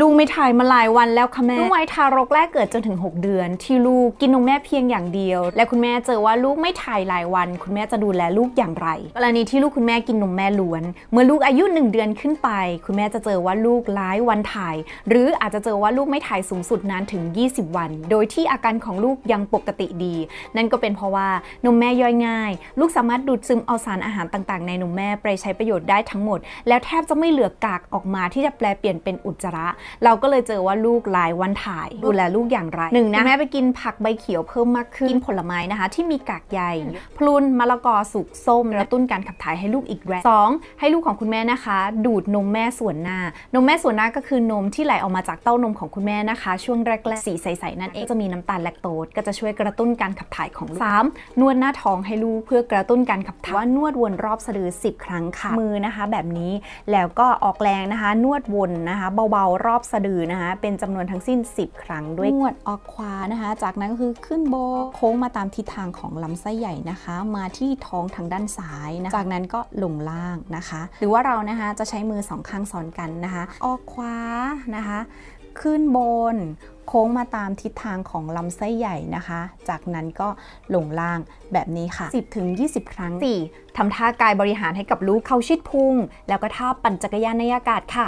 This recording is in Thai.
ลูกไม่ถ่ายมาหลายวันแล้วค่ะแม่ ลูกไว้ทารกแรกเกิดจนถึง 6 เดือน ที่ลูกกินนมแม่เพียงอย่างเดียว และคุณแม่เจอว่าลูกไม่ถ่ายหลายวัน คุณแม่จะดูแลลูกอย่างไร กรณีที่ลูกคุณแม่กินนมแม่ล้วน เมื่อลูกอายุ 1 เดือนขึ้นไป คุณแม่จะเจอว่าลูกร้ายวันถ่าย หรืออาจจะเจอว่าลูกไม่ถ่ายสูงสุดนานถึง 20 วัน โดยที่อาการของลูกยังปกติดี นั่นก็เป็นเพราะว่านมแม่ย่อยง่าย ลูกสามารถดูดซึมเอาสารอาหารต่างๆ ในนมแม่ไปใช้ประโยชน์ได้ทั้งหมด แล้วแทบจะไม่เหลือกากออกมาที่จะแปลเปลี่ยนเป็นอุจจาระเราก็เลยเจอว่าลูกหลายวันถ่าย ดูแลลูกอย่างไรหนึ่งนะแม่ไปกินผักใบเขียวเพิ่มมากขึ้นกินผลไม้นะคะ ที่มีกากใยพลุนมะละกอสุกส้มกระตุ้นการขับถ่ายให้ลูกอีกแรงสองให้ลูกของคุณแม่นะคะ ดูดนมแม่ส่วนหน้า นมแม่ส่วนหน้าก็คือนมที่ไหลออกมาจากเต้านมของคุณแม่นะคะ ช่วงแรกๆสีใสๆนั่นเองจะมีน้ำตาลแลคโตสก็จะช่วยกระตุ้นการขับถ่ายของลูกสามนวดหน้าท้องให้ลูกเพื่อกระตุ้นการขับถ่ายว่านวดวนรอบสะดือ 10 ครั้งค่ะมือนะคะ แบบนี้แล้วก็ออกแรงนะคะ นวดวนนะคะ เบาๆรอบสะดือนะคะเป็นจำนวนทั้งสิ้น 10 ครั้งด้วยนวดออกขวานะคะ จากนั้นก็คือขึ้นโบโค้งมาตามทิศทางของลำไส้ใหญ่นะคะ มาที่ท้องทางด้านซ้ายนะจากนั้นก็ลงล่างนะคะ หรือว่าเรานะคะจะใช้มือสองข้างซ้อนกันนะคะ ออกขวานะคะ ขึ้นบนโค้งมาตามทิศทางของลำไส้ใหญ่นะคะ จากนั้นก็ลงล่างแบบนี้ค่ะ 10ถึง20 ครั้ง 4. ทำท่ากายบริหารให้กับลูกเขาชิดพุง แล้วก็ท่าปั่นจักรยานในอากาศค่ะ